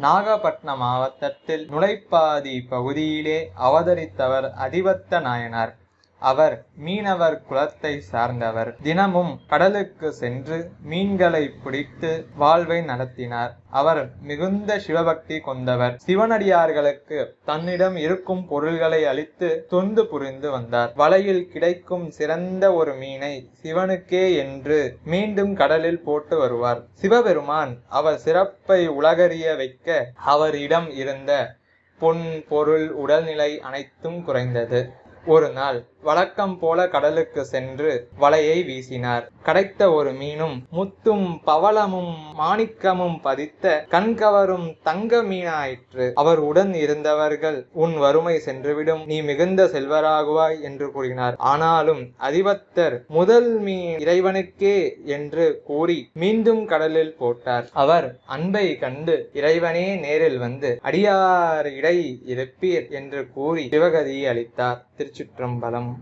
நாகப்பட்டினம் மாவட்டத்தில் நுழைப்பாதி பகுதியிலே அவதரித்தவர் அதிபத்த நாயனார். அவர் மீனவர் குலத்தை சார்ந்தவர். தினமும் கடலுக்கு சென்று மீன்களை பிடித்து வாழ்வை நடத்தினார். அவர் மிகுந்த சிவபக்தி கொண்டவர். சிவனடியார்களுக்கு தன்னிடம் இருக்கும் பொருள்களை அளித்து தொண்டு புரிந்து வந்தார். வலையில் கிடைக்கும் சிறந்த ஒரு மீனை சிவனுக்கே என்று மீண்டும் கடலில் போட்டு வருவார். சிவபெருமான் அவர் சிறப்பை உலகறிய வைக்க அவரிடம் இருந்த பொன் பொருள் உடல்நிலை அனைத்தும் குறைந்தது. ஒரு நாள் வழக்கம் போல கடலுக்கு சென்று வலையை வீசினார். கிடைத்த ஒரு மீனும் முத்தும் பவளமும் மாணிக்கமும் பதித்த கண்கவரும் தங்க மீனாயிற்று. அவர் உடன் இருந்தவர்கள் உன் வறுமை சென்றுவிடும் நீ மிகுந்த செல்வராகுவாய் என்று கூறினார். ஆனாலும் அதிபத்தர் முதல் மீன் இறைவனுக்கே என்று கூறி மீண்டும் கடலில் போட்டார். அவர் அன்பை கண்டு இறைவனே நேரில் வந்து அடியார் இடை இருப்பீர் என்று கூறி சிவகதியை அளித்தார். திருச்சிற்றம்பலம்.